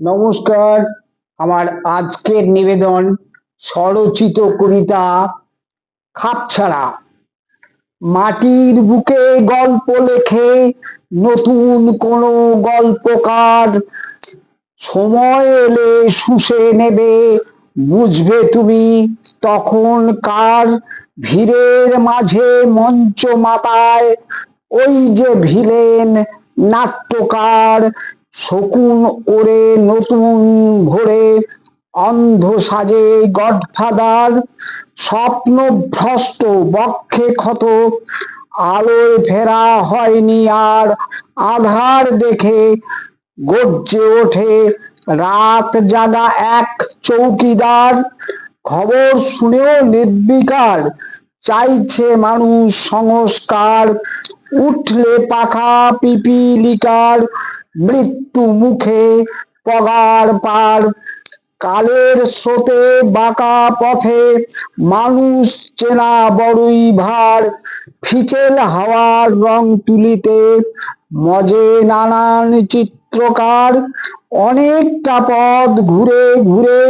নমস্কার। আমার আজকের নিবেদন স্বরচিত কবিতা খাপছাড়া। মাটির বুকে গল্প লেখে নতুন কোনো গল্পকার। সময় এলে শুষে নেবে, বুঝবে তুমি তখন কার ভিড়ের মাঝে মঞ্চ মাতায়। ওই যে ভিলেন নাট্যকার শকুন ওরে নতুন ভোরে অন্ধ সাজে গডফাদার, স্বপ্ন ভ্রষ্ট বক্ষে ক্ষত, আলোয় ফেরা হয়নি আর আধার দেখে গর্জে ওঠে, রাত জাগা এক চৌকিদার, খবর শুনেও নির্বিকার, চাইছে মানুষ সংস্কার, উঠলে পাখা পিপিলিকার মৃত্যু মুখে পগার পার। কালের স্রোতে বাঁকা পথে মানুষ চেনা বড়ই ভার। ফিচেল হাওয়ার রং তুলিতে মজে নানান চিত্রকার। অনেকটা পথ ঘুরে ঘুরে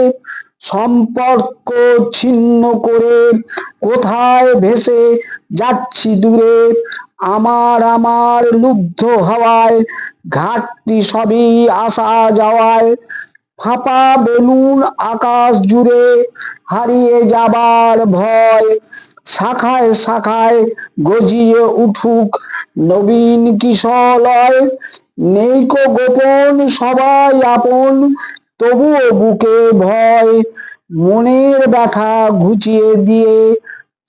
সম্পর্ক ছিন্ন করে কোথায় ভেসে যাচ্ছি দূরে। আমার আমার লুব্ধ হওয়ায়, ঘাটতি সবই আসা যাওয়ায়, ফাঁপা বেলুন আকাশ জুড়ে হারিয়ে যাবার ভয়, শাখায় শাখায় গজিয়ে উঠুক নবীন কিশলয়। নেই কো গোপন সবাই আপন, তবুও বুকে ভয়। মনের ব্যথা ঘুচিয়ে দিয়ে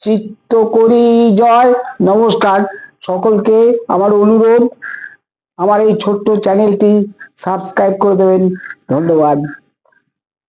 চিত্ত করি জয়। নমস্কার। সকলকে আমার অনুরোধ। আমার এই ছোট্ট চ্যানেলটি সাবস্ক্রাইব করে দেবেন। ধন্যবাদ।